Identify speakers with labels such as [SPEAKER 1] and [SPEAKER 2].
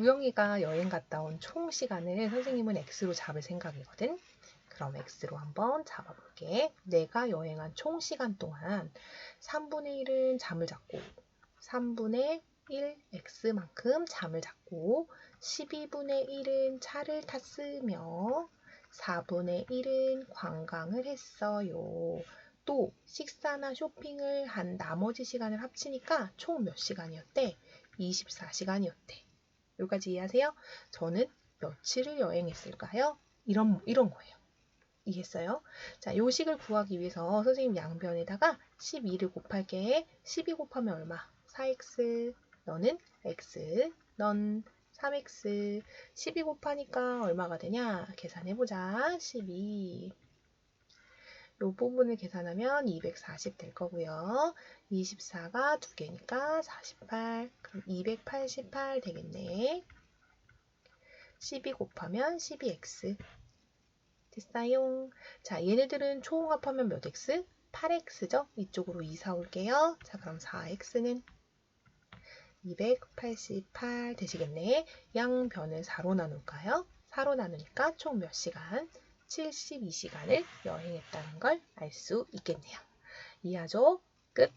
[SPEAKER 1] 우영이가 여행 갔다 온 총 시간을 선생님은 X로 잡을 생각이거든. 그럼 X로 한번 잡아볼게. 내가 여행한 총 시간 동안 3분의 1은 잠을 잤고 3분의 1 X만큼 잠을 잤고 12분의 1은 차를 탔으며 4분의 1은 관광을 했어요. 또 식사나 쇼핑을 한 나머지 시간을 합치니까 총 몇 시간이었대? 24시간이었대. 여기까지 이해하세요? 저는 며칠을 여행했을까요? 이런 이런 거예요. 이해했어요? 자, 요식을 구하기 위해서 선생님 양변에다가 12를 곱할게. 12 곱하면 얼마? 4x. 너는 x. 넌 3x. 12 곱하니까 얼마가 되냐? 계산해보자. 12. 요 부분을 계산하면 240 될 거고요. 24가 두 개니까 48. 그럼 288 되겠네. 12 곱하면 12x. 됐어요. 자, 얘네들은 총합하면 몇 x? 8x죠? 이쪽으로 이사 올게요. 자, 그럼 4x는 288 되시겠네. 양변을 4로 나눌까요? 4로 나누니까 총 몇 시간? 72시간을 여행했다는 걸 알 수 있겠네요. 이하죠? 끝.